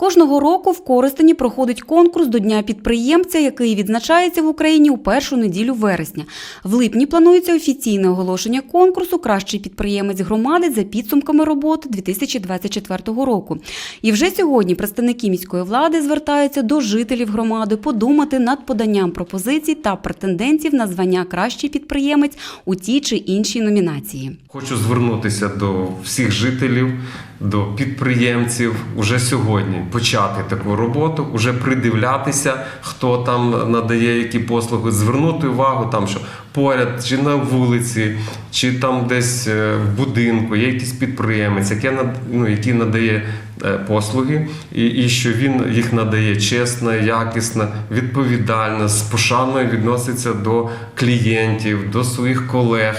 Кожного року в Коростені проходить конкурс до Дня підприємця, який відзначається в Україні у першу неділю вересня. В липні планується офіційне оголошення конкурсу Кращий підприємець громади за підсумками роботи 2024 року. І вже сьогодні представники міської влади звертаються до жителів громади подумати над поданням пропозицій та претендентів на звання Кращий підприємець у тій чи іншій номінації. Хочу звернутися до всіх жителів, до підприємців уже сьогодні почати таку роботу, уже придивлятися, хто там надає які послуги, звернути увагу, там що поряд чи на вулиці, чи там десь е, в будинку є якийсь підприємець, який, ну, який надає е, послуги, і, і що він їх надає чесно, якісно, відповідально, з пошаною відноситься до клієнтів, до своїх колег.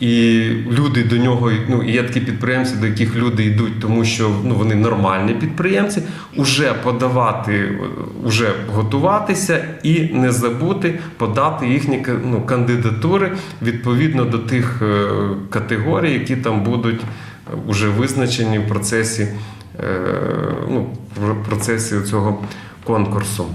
І люди до нього, ну є такі підприємці, до яких люди йдуть, тому що ну вони нормальні підприємці, уже подавати, е, уже готуватися і не забути подати їхні ну, кандидатури відповідно до тих е, категорій, які там будуть е, уже визначені в процесі, ну, в процесі цього конкурсу.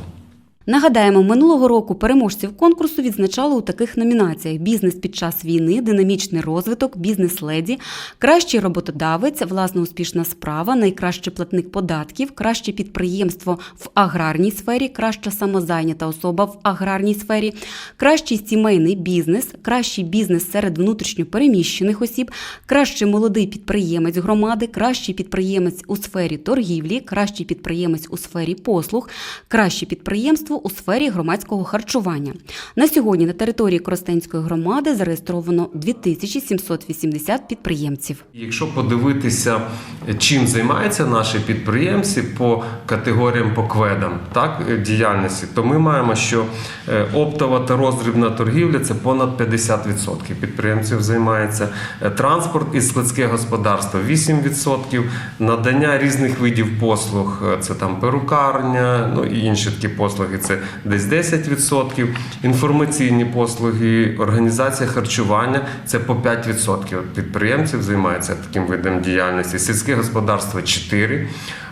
Нагадаємо, минулого року переможців конкурсу відзначали у таких номінаціях: бізнес під час війни, динамічний розвиток, бізнес-леді, кращий роботодавець, власна успішна справа, найкращий платник податків, краще підприємство в аграрній сфері, краща самозайнята особа в аграрній сфері, кращий сімейний бізнес, кращий бізнес серед внутрішньопереміщених осіб, кращий молодий підприємець громади, кращий підприємець у сфері торгівлі, кращий підприємець у сфері послуг, краще підприємство у сфері громадського харчування. На сьогодні на території Коростенської громади зареєстровано 2780 підприємців. Якщо подивитися, чим займаються наші підприємці по категоріям по кведам так, е, діяльності, то ми маємо, що е, оптова та роздрібна торгівля це понад 50% підприємців займається. Е, Транспорт і складське господарство 8%, надання різних видів послуг, це там перукарня, ну і інші такі послуги, це десь 10%. Інформаційні послуги, організація харчування це по 5% підприємців займаються таким видом діяльності. Сільське господарство 4%.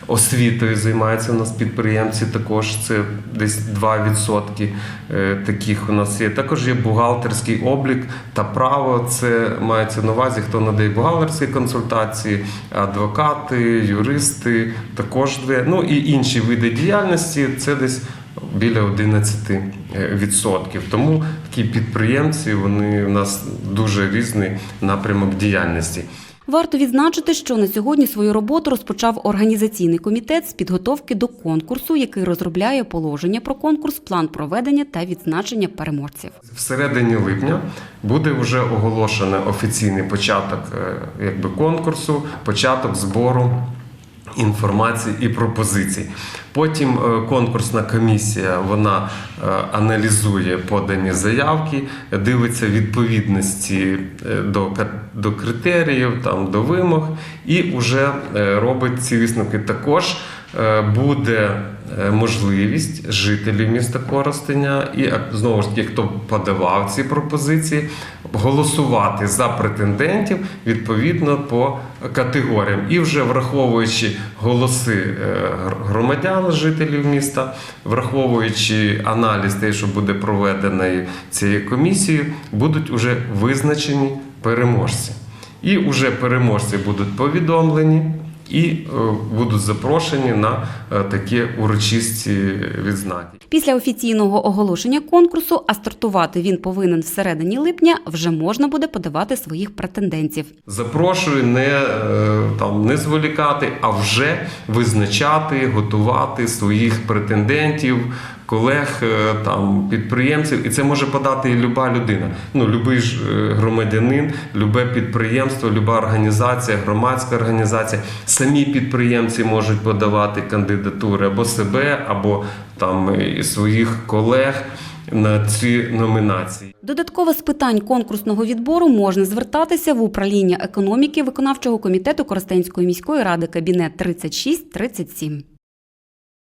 Освітою займаються у нас підприємці, також це десь 2% е, таких у нас є. Також є бухгалтерський облік та право. Це мається на увазі, хто надає бухгалтерські консультації, адвокати, юристи, також дві. Ну і інші види діяльності. Це десь біля 11%. Тому такі підприємці вони у нас дуже різний напрямок діяльності. Варто відзначити, що на сьогодні свою роботу розпочав організаційний комітет з підготовки до конкурсу, який розробляє положення про конкурс, план проведення та відзначення переможців. В середині липня буде вже оголошено офіційний початок е, якби, конкурсу, початок збору інформації і пропозицій. Потім е, конкурсна комісія вона е, аналізує подані заявки, дивиться відповідності е, до, до критеріїв, там, до вимог, і вже робить ці висновки. Також буде можливість жителів міста Коростеня і знову ж таки, хто подавав ці пропозиції, голосувати за претендентів відповідно по категоріям. І вже враховуючи голоси е, громадян, жителів міста, враховуючи аналіз те, що буде проведений цією комісією, будуть вже визначені переможці. І вже переможці будуть повідомлені і е, будуть запрошені на е, такі урочисті відзнаки. Після офіційного оголошення конкурсу, а стартувати він повинен всередині липня, вже можна буде подавати своїх претендентів. Запрошую не, е, там, не зволікати, а вже визначати, готувати своїх претендентів, колег, е, там, підприємців. І це може подати і люба людина. Ну, любий ж е, громадянин, любе підприємство, люба організація, громадська організація. Самі підприємці можуть подавати кандидатури або себе, або там і своїх колег на ці номінації. Додатково з питань конкурсного відбору можна звертатися в управління економіки виконавчого комітету Коростенської міської ради кабінет 36 37.